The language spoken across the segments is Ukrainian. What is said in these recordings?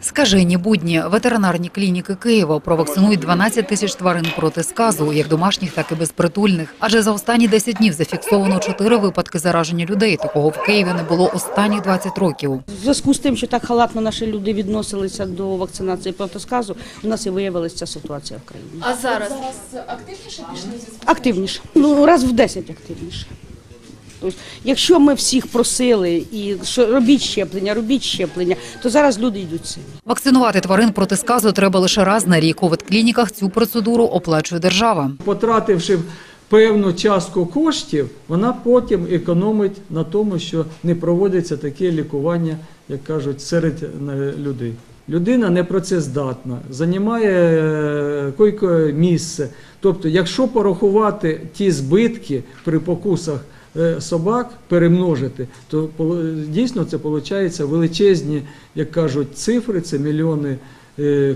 Скажені будні ветеринарні клініки Києва провакцинують 12 тисяч тварин проти сказу, як домашніх, так і безпритульних. Адже за останні 10 днів зафіксовано 4 випадки зараження людей. Такого в Києві не було останні 20 років. В зв'язку з тим, що так халатно наші люди відносилися до вакцинації проти сказу, у нас і виявилася ця ситуація в країні. А зараз активніше пішли Активніше. Ну, раз в 10 активніше. Тобто, якщо ми всіх просили і що робіть щеплення, робіть щеплення, то зараз люди йдуть самі. Вакцинувати тварин проти сказу треба лише раз на рік. У ветклініках цю процедуру оплачує держава. потративши певну частку коштів, вона потім економить на тому, що не проводиться таке лікування, як кажуть, серед е, людей. Людина непрацездатна, займає е, койко місце. Тобто, якщо порахувати ті збитки при покусах собак, перемножити, то дійсно це виходить величезні, як кажуть, цифри, це мільйони е,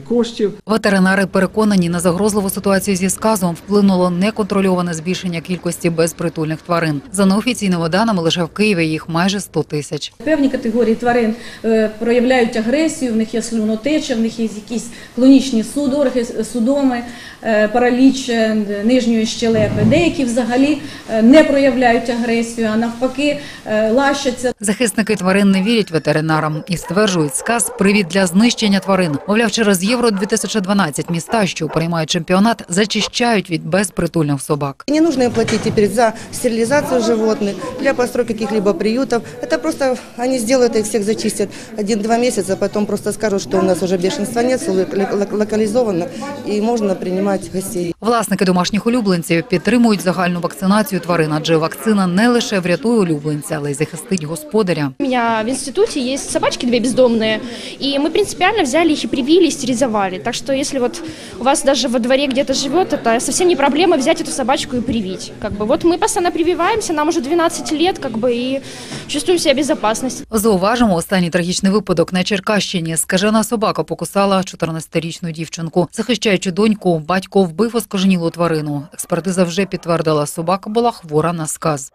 коштів. Ветеринари переконані, на загрозливу ситуацію зі сказом вплинуло неконтрольоване збільшення кількості безпритульних тварин. За неофіційними даними, лише в Києві їх майже 100 тисяч. певні категорії тварин е, проявляють агресію, в них є слюнотеча, в них є якісь клонічні судороги, судоми, е, параліч е, нижньої щелепи. Деякі взагалі е, не проявляють агресію, а навпаки е, лащаться. Захисники тварин не вірять ветеринарам і стверджують, сказ привід для знищення тварин. Мовляв, через євро 2012 міста, що приймають чемпіонат, зачищають від безпритульних собак. Не нужно им платить теперь за стерилизацию животных, для постройки каких-либо приютов. Это просто они сделают их всех зачистят один-два месяца, потом просто скажут, что у нас уже бешенства нет, всё лок- лок- локализовано и можно принимать гостей. Власники домашніх улюбленців підтримують загальну вакцинацію тварин, адже вакцина не лише врятує улюбленця, але й захистить господаря. у меня в институте есть собачки две бездомные, и мы принципиально взяли их и привили, и стерилизовали. Так что если вот у вас даже во дворе где-то живет, это совсем не проблема взять эту собачку и привить. Как бы вот мы постоянно прививаемся, нам уже 12 лет, как бы и чувствуем себя в безопасности. Зауважимо, останній трагічний випадок на Черкащині. Скажена собака покусала 14-річну дівчинку. Захищаючи доньку, батько вбив оскоженілу тварину. Експертиза вже підтвердила, собака була хвора на сказ.